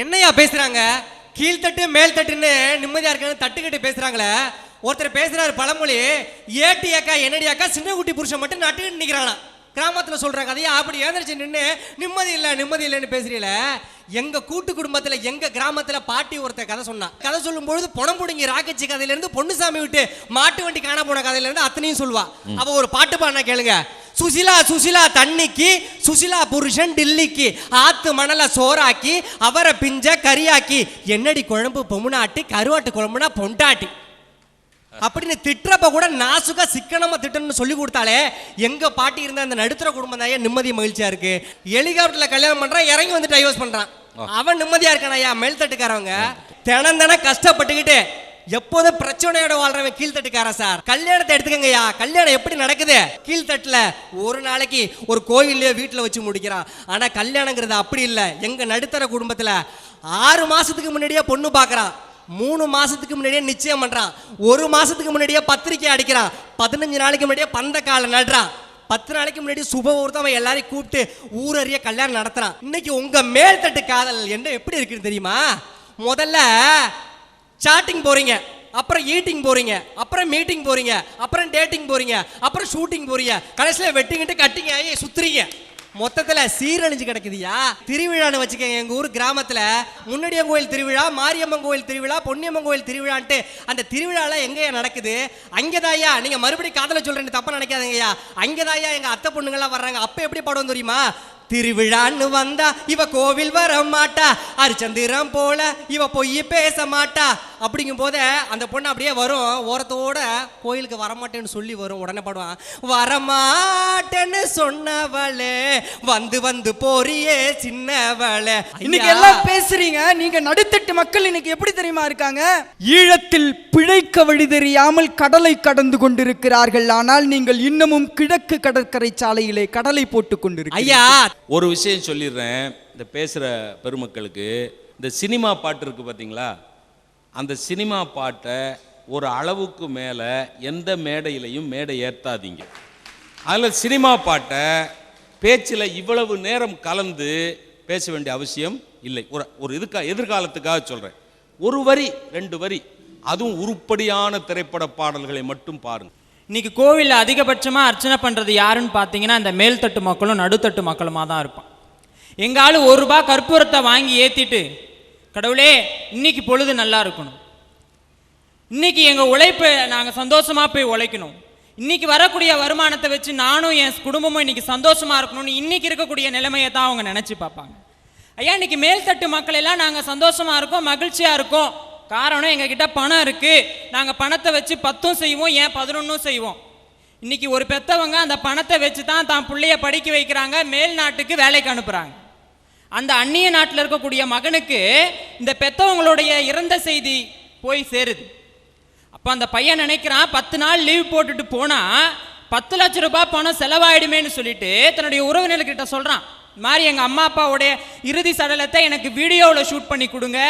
என்னையா பேசுறாங்க? கீழ்த்தட்டு மேல் தட்டுன்னு நிம்மதியா இருக்குன்னு தட்டுக்கிட்டு பேசுறாங்களே. ஒருத்தர் பேசுறாரு பழமொழி ஏட்டி அக்கா என்னடி அக்கா சின்ன குட்டி புருஷன் மட்டும் நட்டுக்கிட்டு நிக்கிறானா கிராமத்துல சொல்றாங்க அதையா அப்படி ஏந்திரிச்சு நின்று நிம்மதி இல்ல நிம்மதி இல்லைன்னு பேசுறீல. எங்க கூட்டு குடும்பத்துல எங்க கிராமத்துல பாட்டி ஒருத்தர் கதை சொன்னா. கதை சொல்லும் பொழுது பொணம் புடுங்கி ராக்கச்சி கதையில இருந்து பொன்னுசாமி விட்டு மாட்டு வண்டி காண போன கதையில இருந்து அத்தனையும் சொல்லுவா. அவ ஒரு பாட்டு பாடினா கேளுங்க. சுசிலா சுசிலா தண்ணிக்கு சுசிலா புருஷன் டில்லிக்கு ஆத்து மணல சோறாக்கி அவரை பிஞ்ச கரியாக்கி என்னடி குழம்பு பொமுனாட்டி கருவாட்டு குழம்புனா பொண்டாட்டி. அப்படின்னு திட்டுறப்ப கூட நாசுக்கா சிக்கனமா திட்டணும்னு சொல்லி கொடுத்தாலே எங்க பாட்டி இருந்த அந்த நடுத்தர குடும்பம் தான் நிம்மதி மகிழ்ச்சியா இருக்கு? ஹெலிகாப்டர்ல கல்யாணம் பண்றான் இறங்கி வந்து டைவர்ஸ் பண்றான். அவன் நிம்மதியா இருக்கான் ஐயா? மேல் தட்டுக்காரவங்க தினம் தினம் கஷ்டப்பட்டுக்கிட்டு எப்போதும் பிரச்சனையோட வாழ்றவன் கீழ்த்தட்டுக்காரன் சார். கல்யாணத்தை எடுத்துக்கங்கய்யா. கல்யாணம் எப்படி நடக்குது? கீழ்த்தட்டுல ஒரு நாளைக்கு ஒரு கோயில்லயோ வீட்டுல வச்சு முடிக்கிறான். ஆனா கல்யாணங்கிறது அப்படி இல்லை. எங்க நடுத்தர குடும்பத்துல ஆறு மாசத்துக்கு முன்னாடியே பொண்ணு பார்க்கறான் மூணு மாசத்துக்கு முன்னாடியே நிச்சயம் பண்றான். ஒரு மாசத்துக்கு முன்னாடியே பத்திரிக்கை அடிக்கிறான். பதினஞ்சு நாளைக்கு முன்னாடியே பந்த காலை நடுறான். பத்து நாளைக்கு முன்னாடி சுப முகூர்த்தம் எல்லாரையும் கூப்பிட்டு ஊரறிய கல்யாணம் நடத்துறான். இன்னைக்கு உங்க மேல்தட்டு காதல் என்ன எப்படி இருக்குன்னு தெரியுமா? முதல்ல சாட்டிங் போறீங்க அப்புறம் ஈட்டிங் போறீங்க அப்புறம் மீட்டிங் போறீங்க அப்புறம் டேட்டிங் போறீங்க அப்புறம் ஷூட்டிங் போறீங்க கடைசியில் வெட்டிங்கிட்டு கட்டிங்க ஆகி சுத்துறீங்க. மொத்தத்தில் சீரழிஞ்சு கிடக்குதுயா? திருவிழான்னு வச்சுக்கோங்க எங்கள் ஊர் கிராமத்தில் முன்னடியம் கோயில் திருவிழா மாரியம்மன் கோயில் திருவிழா பொன்னியம்மன் கோயில் திருவிழான்ட்டு அந்த திருவிழாலாம் எங்கேயா நடக்குது? அங்கதாயா நீங்கள் மறுபடியும் காதல சொல்றேன்னு தப்பாக நினைக்காதீங்கய்யா. அங்கதாயா எங்கள் அத்தை பொண்ணுங்கள்லாம் வர்றாங்க. அப்போ எப்படி படம் தெரியுமா? திருவிழான்னு வந்தா இவ கோவில் வர மாட்டா அரிச்சந்திரம் போல இவ பொய் பேச மாட்டா அப்படிங்கும் போத அந்த பொண்ணு அப்படியே வரும் ஓரத்தோட கோயிலுக்கு வரமாட்டேன்னு சொல்லி வரும். உடனே பாடுவான் வரமாட்டேன்னு சொன்னவளே வந்து வந்து போறியே சின்னவளே. இன்னைக்கு. எல்லாம் பேசுறீங்க நீங்க நடுத்தட்டு மக்கள் இன்னைக்கு எப்படி தெரியுமா இருக்காங்க? ஈழத்தில் பிழைக்க வழி தெரியாமல் கடலை கடந்து கொண்டிருக்கிறார்கள். ஆனால் நீங்கள் இன்னமும் கிழக்கு கடற்கரை சாலையிலே கடலை போட்டுக் கொண்டிருக்கிறீர்கள். ஐயா ஒரு விஷயம் சொல்லிடுறேன். இந்த பேசுகிற பெருமக்களுக்கு. இந்த சினிமா பாட்டு இருக்குது பார்த்தீங்களா அந்த சினிமா பாட்டை ஒரு அளவுக்கு மேலே எந்த மேடையிலையும் மேடை ஏற்றாதீங்க அதில் சினிமா பாட்டை பேச்சில் இவ்வளவு நேரம் கலந்து பேச வேண்டிய அவசியம் இல்லை. ஒரு ஒரு இதுக்கா எதிர்காலத்துக்காக சொல்கிறேன் ஒரு வரி ரெண்டு வரி. அதுவும் உருப்படியான திரைப்பட பாடல்களை மட்டும் பாருங்கள் இன்னைக்கு கோவிலில் அதிகபட்சமாக அர்ச்சனை பண்ணுறது யாருன்னு பார்த்தீங்கன்னா இந்த மேல்தட்டு மக்களும் நடுத்தட்டு மக்களுமா தான் இருப்பான். எங்காலும் ஒரு ரூபா கற்பூரத்தை வாங்கி ஏற்றிட்டு கடவுளே இன்னைக்கு பொழுது நல்லா இருக்கணும். இன்னைக்கு எங்கள் உழைப்பை நாங்கள் சந்தோஷமாக போய் உழைக்கணும். இன்னைக்கு வரக்கூடிய வருமானத்தை வச்சு நானும் என் குடும்பமும் இன்னைக்கு சந்தோஷமாக இருக்கணும்னு இன்னைக்கு இருக்கக்கூடிய நிலைமையை தான் அவங்க நினச்சி பார்ப்பாங்க. ஐயா இன்னைக்கு மேல்தட்டு மக்கள் எல்லாம் நாங்கள் சந்தோஷமாக இருக்கோம் மகிழ்ச்சியாக இருக்கோம். காரணம் எங்ககிட்ட பணம் இருக்கு. நாங்கள் பணத்தை வச்சு பத்தும் செய்வோம் ஏன் பதினொன்றும் செய்வோம். இன்னைக்கு ஒரு பெத்தவங்க அந்த பணத்தை வச்சு தான் தான் பிள்ளைய படிக்க வைக்கிறாங்க மேல் நாட்டுக்கு வேலைக்கு அனுப்புகிறாங்க அந்த அந்நிய நாட்டில் இருக்கக்கூடிய மகனுக்கு இந்த பெத்தவங்களுடைய இறந்த செய்தி போய் சேருது. அப்போ அந்த பையன் நினைக்கிறான் பத்து நாள் லீவ் போட்டுட்டு போனா பத்து லட்ச ரூபாய் பணம் செலவாயிடுமேன்னு சொல்லிட்டு தன்னுடைய உறவினர்கிட்ட சொல்றான். இது மாதிரி எங்கள் அம்மா அப்பாவுடைய இறுதி சடலத்தை எனக்கு வீடியோவில் ஷூட் பண்ணி கொடுங்க.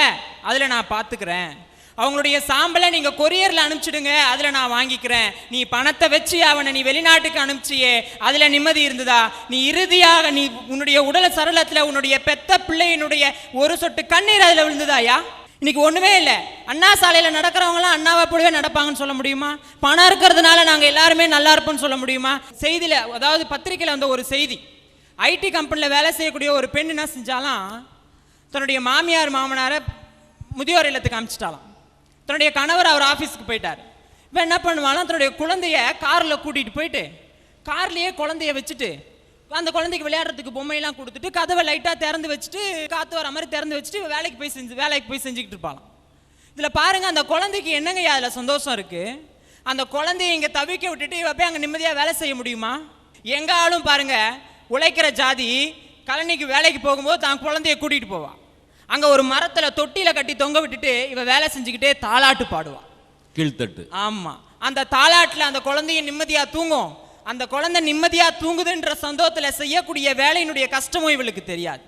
அதில் நான் பார்த்துக்கிறேன் அவங்களுடைய சாம்பலை நீங்கள் கொரியரில் அனுப்பிச்சிடுங்க. அதில் நான் வாங்கிக்கிறேன். நீ பணத்தை வச்சு அவனை நீ வெளிநாட்டுக்கு அனுப்பிச்சியே. அதில் நிம்மதி இருந்ததா? நீ இறுதியாக நீ உன்னுடைய உடல சரளத்துல உன்னுடைய பெத்த பிள்ளையினுடைய ஒரு சொட்டு கண்ணீர் அதில் விழுந்ததாயா? இன்னைக்கு ஒன்றுமே இல்லை. அண்ணா சாலையில் நடக்கிறவங்களாம் அண்ணாவை போலவே நடப்பாங்கன்னு சொல்ல முடியுமா? பணம் இருக்கிறதுனால நாங்கள் எல்லாருமே நல்லா இருப்போம்னு சொல்ல முடியுமா? செய்தியில் அதாவது பத்திரிக்கையில் வந்த ஒரு செய்தி. ஐடி கம்பெனியில் வேலை செய்யக்கூடிய ஒரு பெண் என்ன செஞ்சாலாம்? தன்னுடைய மாமியார் மாமனாரை முதியோர் இல்லத்துக்கு அமிச்சிட்டாலாம். தன்னுடைய கணவர் அவர் ஆஃபீஸ்க்கு போயிட்டார். இப்போ என்ன பண்ணுவானா தன்னுடைய குழந்தைய காரில் கூட்டிகிட்டு போயிட்டு கார்லேயே குழந்தைய வச்சுட்டு அந்த குழந்தைக்கு விளையாடுறதுக்கு பொம்மையெல்லாம் கொடுத்துட்டு கதவை லைட்டாக திறந்து வச்சுட்டு காற்று வர மாதிரி திறந்து வச்சுட்டு வேலைக்கு போய் செஞ்சு வேலைக்கு போய் செஞ்சுக்கிட்டு இருப்பாளாம். இதில் பாருங்கள் அந்த குழந்தைக்கு என்னங்க அதில் சந்தோஷம் இருக்குது அந்த குழந்தைய இங்கே தவிக்க விட்டுட்டு இவ போய் அங்கே நிம்மதியாக வேலை செய்ய முடியுமா? எங்க ஆளும் உழைக்கிற ஜாதி கழனிக்கு வேலைக்கு போகும்போது தான் குழந்தைய கூட்டிகிட்டு போவா. அங்கே ஒரு மரத்தில் தொட்டியில் கட்டி தொங்க விட்டுட்டு இவ வேலை செஞ்சுக்கிட்டே தாலாட்டு பாடுவா. கீழ்த்தட்டு. ஆமா. அந்த தாலாட்டுல அந்த குழந்தைய நிம்மதியா தூங்கும். அந்த குழந்தை நிம்மதியா தூங்குதுன்ற சந்தோஷத்துல செய்யக்கூடிய வேலையினுடைய கஷ்டமும் இவளுக்கு தெரியாது.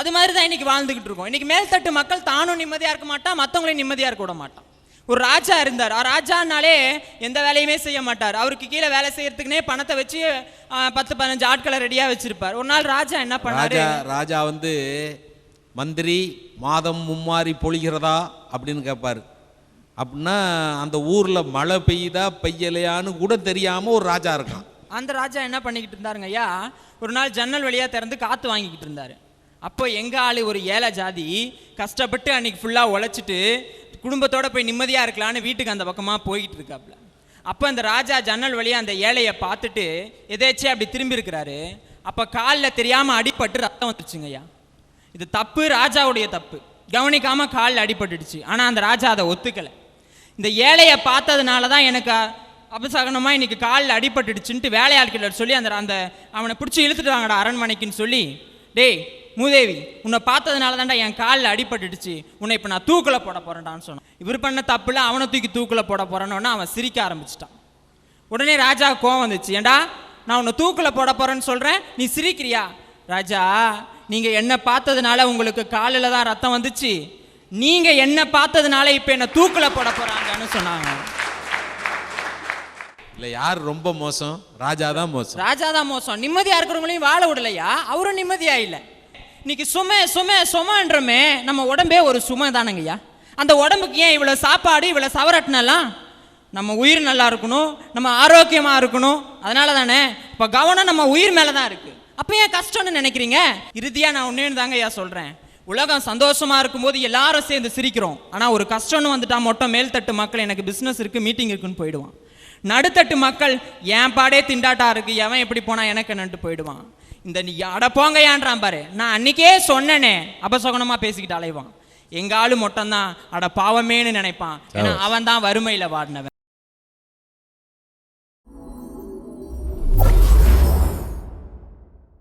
அது மாதிரி தான் இன்னைக்கு வாழ்ந்துகிட்டு இருக்கோம். இன்னைக்கு மேல்தட்டு மக்கள் தானும் நிம்மதியா இருக்க மாட்டான் மற்றவங்களையும் நிம்மதியா இருக்க விட மாட்டான் ஒரு ராஜா இருந்தார். ராஜானாலே எந்த வேலையுமே செய்ய மாட்டார். அவருக்கு கீழே வேலை செய்யறதுக்குனே பணத்தை வச்சு பத்து பதினஞ்சு ஆட்களை ரெடியா வச்சிருப்பார். ஒரு நாள் ராஜா என்ன பண்ணாரு? ராஜா வந்து மந்திரி மாதம் மும்மாரி பொழிகிறதா? அப்படின்னு கேட்பாரு அப்படின்னா அந்த ஊரில் மழை பெய்யுதா பெய்யலையான்னு கூட தெரியாமல் ஒரு ராஜா இருக்கான். அந்த ராஜா என்ன பண்ணிக்கிட்டு இருந்தாருங்க ஐயா ஒரு நாள் ஜன்னல் வழியா திறந்து காத்து வாங்கிக்கிட்டு இருந்தாரு. அப்போ எங்கள் ஆளு ஒரு ஏழை ஜாதி கஷ்டப்பட்டு அன்னைக்கு ஃபுல்லாக உழைச்சிட்டு குடும்பத்தோடு போய் நிம்மதியாக இருக்கலான்னு வீட்டுக்கு அந்த பக்கமாக போய்கிட்டு இருக்காப்ல. அப்போ அந்த ராஜா ஜன்னல் வழியாக அந்த ஏழையை பார்த்துட்டு எதேச்சே அப்படி திரும்பி இருக்கிறாரு. அப்போ காலில் தெரியாமல் அடிபட்டு ரத்தம் வந்துருச்சுங்க ஐயா. இது தப்பு ராஜாவுடைய தப்பு. கவனிக்காமல் காலில் அடிபட்டுடுச்சு. ஆனால் அந்த ராஜா அதை ஒத்துக்கலை. இந்த ஏழையை பார்த்ததுனால தான் எனக்கு அபசகனமாக இன்னைக்கு காலில் அடிபட்டுடுச்சுன்ட்டு வேலையாட்கிட்ட சொல்லி அந்த அந்த அவனை பிடிச்சி இழுத்துட்டு வாங்கடா அரண்மனைக்குன்னு சொல்லி டேய் மூதேவி உன்னை பார்த்ததுனால தான்டா என் காலில் அடிபட்டுடுச்சு. உன்னை இப்போ நான் தூக்கில் போட போறேன்டான்னு சொன்னான். இவர் பண்ண தப்புல அவனை தூக்கி தூக்கில் போட போறேன்னு அவன் சிரிக்க ஆரம்பிச்சிட்டான். உடனே ராஜா கோவம் வந்துச்சு. ஏண்டா? நான் உன்னை தூக்கில் போட போறேன்னு சொல்றேன். நீ சிரிக்கிறியா? ராஜா நீங்க என்ன பார்த்ததுனால உங்களுக்கு காலில் தான் ரத்தம் வந்துச்சு. நீங்க என்ன பார்த்ததுனால இப்போ என்ன தூக்கில் போட போறாங்கன்னு சொன்னாங்க. இல்லை யார் ரொம்ப மோசம்? ராஜா தான் மோசம். ராஜா தான் மோசம். நிம்மதியா இருக்கிறவங்களையும் வாழ விடலையா? அவரும் நிம்மதியா இல்லை. இன்னைக்கு சுமை சுமை சுமன்றமே நம்ம உடம்பே ஒரு சுமை தானங்கய்யா அந்த உடம்புக்கு ஏன் இவ்வளோ சாப்பாடு இவ்வளோ சவரட்டினலாம் நம்ம உயிர் நல்லா இருக்கணும் நம்ம ஆரோக்கியமாக இருக்கணும். அதனால தானே இப்போ கவனம் நம்ம உயிர் மேலே தான் இருக்குது அப்போ ஏன் கஷ்டம்னு நினைக்கிறீங்க? இறுதியாக நான் ஒன்று தாங்க ஐயா சொல்கிறேன் உலகம் சந்தோஷமாக இருக்கும்போது எல்லாரும் சேர்ந்து சிரிக்கிறோம். ஆனால் ஒரு கஷ்டம்னு வந்துட்டா மொட்டை மேல்தட்டு மக்கள் எனக்கு பிஸ்னஸ் இருக்கு மீட்டிங் இருக்குன்னு போயிடுவான். நடுத்தட்டு மக்கள் என் பாடே திண்டாட்டா இருக்கு எவன் எப்படி போனால் எனக்கு என்னன்ட்டு போயிடுவான். இந்த நீ அட ஏன்றான் பாரு. நான் அன்னைக்கே சொன்னேனே. அபசகுணமா பேசிக்கிட்டு அலைவான். எங்க ஆளு மொட்டம்தான் அட பாவமேன்னு நினைப்பான். ஏன்னா அவன் தான் வறுமையில வாடினவன்.